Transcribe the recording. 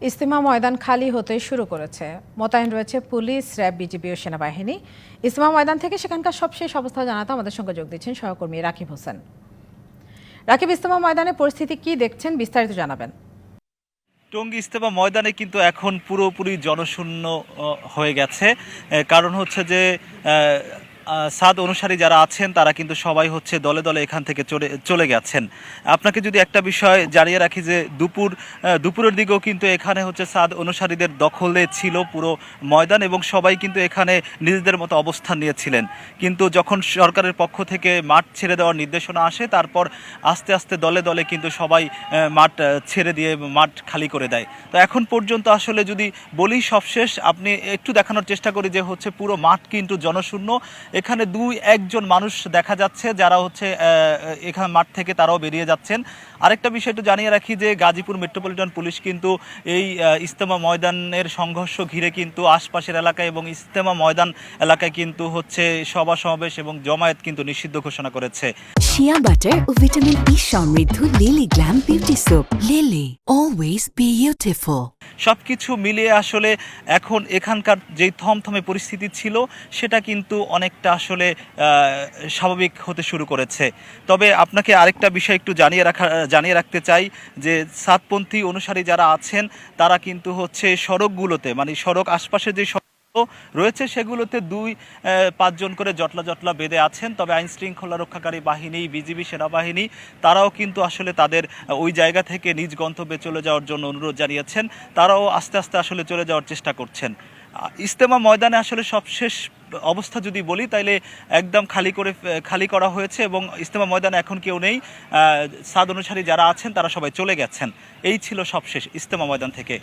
ইস্তেমা ময়দান খালি হতে শুরু করেছে। মোতায়েন রয়েছে পুলিশ, র্যাব, বিজিবি ও সেনাবাহিনী। ইস্তেমা ময়দান থেকে সেখানকার সবশেষ অবস্থা জানাতে আমাদের সঙ্গে যোগ দিচ্ছেন সহকর্মী রাকিব হোসেন। রাকিব, ইস্তেমা ময়দানে পরিস্থিতি কি দেখছেন বিস্তারিত জানাবেন। টঙ্গী ইস্তেমা ময়দানে কিন্তু এখন পুরোপুরি জনশূন্য হয়ে গেছে। কারণ হচ্ছে যে সাদ অনুসারী যারা আছেন, তারা কিন্তু সবাই হচ্ছে দলে দলে এখান থেকে চলে চলে গেছেন। আপনাকে যদি একটা বিষয় জানিয়ে রাখি যে দুপুর দুপুরের দিকেও কিন্তু এখানে হচ্ছে সাদ অনুসারীদের দখলে ছিল পুরো ময়দান এবং সবাই কিন্তু এখানে নিজেদের মতো অবস্থান নিয়েছিলেন। কিন্তু যখন সরকারের পক্ষ থেকে মাঠ ছেড়ে দেওয়ার নির্দেশনা আসে, তারপর আস্তে আস্তে দলে দলে কিন্তু সবাই মাঠ ছেড়ে দিয়ে মাঠ খালি করে দেয়। তো এখন পর্যন্ত আসলে যদি বলি সবশেষ, আপনি একটু দেখানোর চেষ্টা করি যে হচ্ছে পুরো মাঠ কিন্তু জনশূন্য এখানে দুই একজন মানুষ দেখা যাচ্ছে যারা হচ্ছে এখানে মাঠ থেকে তারাও বেরিয়ে যাচ্ছেন। আরেকটা বিষয় একটু জানিয়ে রাখি যে গাজীপুর মেট্রোপলিটন পুলিশ কিন্তু এই ইস্তেমা ময়দানের সংঘর্ষ ঘিরে কিন্তু আশপাশের এলাকায় এবং ইস্তেমা ময়দান এলাকায় কিন্তু হচ্ছে সভা সমাবেশ এবং জমায়েত কিন্তু নিষিদ্ধ ঘোষণা করেছে। শিয়া বাটার ও ভিটামিন ই সমৃদ্ধ Lily glam beauty soap Lily always beautiful সবকিছু মিলিয়ে আসলে এখন এখানকার যেই থমথমে পরিস্থিতি ছিল, সেটা কিন্তু অনেকটা আসলে স্বাভাবিক হতে শুরু করেছে। তবে আপনাকে আরেকটা বিষয় একটু জানিয়ে রাখা, জানিয়ে রাখতে চাই যে সাতপন্থী অনুসারী যারা আছেন, তারা কিন্তু হচ্ছে সড়কগুলোতে মানে সড়ক আশপাশে যে রয়েছে সেগুলোতে দুই পাঁচজন করে জটলা জটলা বেঁধে আছেন। তবে আইন শৃঙ্খলা রক্ষাকারী বাহিনী, বিজিবি সেনাবাহিনী, তারাও কিন্তু আসলে তাদের ওই জায়গা থেকে নিজ গন্তব্যে চলে যাওয়ার জন্য অনুরোধ জানিয়েছেন। তারাও আস্তে আস্তে আসলে চলে যাওয়ার চেষ্টা করছেন। ইস্তেমা ময়দানে আসলে সবশেষ অবস্থা যদি বলি, তাইলে একদম খালি করে খালি করা হয়েছে এবং ইস্তেমা ময়দানে এখন কেউ নেই। সাদ অনুসারী যারা আছেন, তারা সবাই চলে গেছেন। এই ছিল সবশেষ ইস্তেমা ময়দান থেকে।